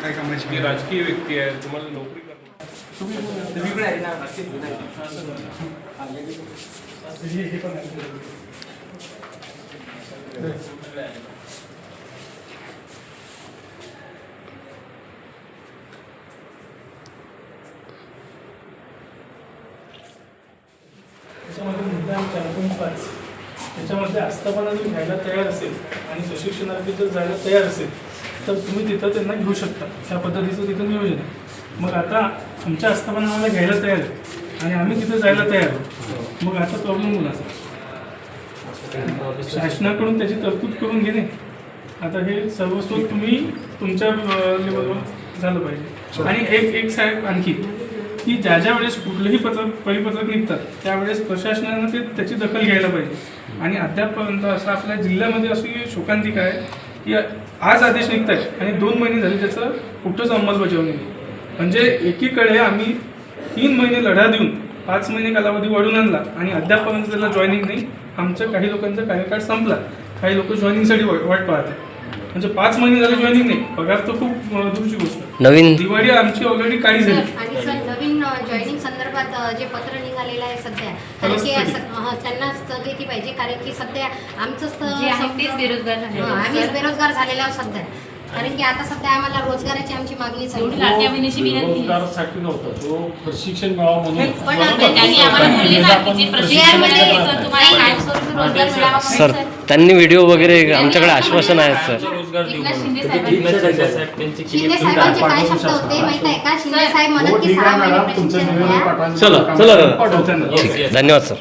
काय मी राजकीय व्यक्ती आहे तुम्हाला नोकरी तुम्ही त्याच्यामध्ये मुद्दा आहे चार पॉईंट पाच. त्याच्यामध्ये आस्थापना जर घ्यायला तयार असेल आणि प्रशिक्षणार्थी जर जायला तयार असेल तर तुम्ही तिथं त्यांना घेऊ शकता. त्या पद्धतीचं तिथं नियोजन आहे. मग आता आमच्या आस्थापना आम्हाला घ्यायला तयार आहे. आणि आम्ही तिथं जायला तयार आहोत. मग आता प्रॉब्लेम कोणाचा शासनाकडून त्याची तरतूद करून घेणे. आता हे सर्वस्व तुम्ही तुमच्या लेवलवर झालं पाहिजे. आणि एक एक साहेब आणखी. की ज्या ज्या वेळेस कुठलंही पत्र परिपत्रक निघतात त्यावेळेस प्रशासनानं ते त्याची दखल घ्यायला पाहिजे. आणि अद्यापपर्यंत असं आपल्या जिल्ह्यामध्ये अशी शोकांतिका आहे की आज आदेश निघत आहे आणि दोन महिने झाले त्याचं कुठंच अंमलबजावणी नाही. म्हणजे एकीकडे आम्ही तीन महिने लढा देऊन पाच महिने कालावधी वाढून आणला आणि अद्यापपर्यंत त्याला जॉईनिंग नाही आमच्या काही लोकांचा कार्यकाळ संपला. काही लोक जॉईनिंगसाठी वाट वाट पाहत म्हणजे पाच महिने झाले जॉईनिंग नाही. पगार तर खूप दूरची गोष्ट. नवीन दिवाळी आमची ऑलरेडी काळी झाली सर, आणि सर नवीन जॉईनिंग संदर्भात अ, जे पत्र निघालेलं आहे सध्या कारण की स्थगित. असं- त्यांना स्थगिती पाहिजे कारण की सध्या आमचंच तर जे आहे तेच बेरोजगार हा, आम्हीच सर. बेरोजगार झालेलो आहोत सध्या कारण की आता सध्या आम्हाला रोजगाराची आमची मागणी एवढी चालू आहे. लाडक्या बहिणीची विनंती आहे. रोजगारासाठी नव्हता तो प्रशिक्षण मिळावं म्हणून पण त्यांनी आम्हाला बोलले ना की जे प्रशिक्षण मध्ये- मिळालं तर तुम्हाला कायमस्वरूपी रोजगार मिळावा म्हणून सर. त्यांनी व्हिडिओ वगैरे आमच्याकडे आश्वासन आहेत सर. एकनाथ शिंदे साहेबांनी शिंदे साहेबांचे काय शब्द होते? माहीत आहे का? शिंदे साहेब म्हणत हो की सहा महिने प्रशिक्षण द्या. चला चला दादा धन्यवाद सर.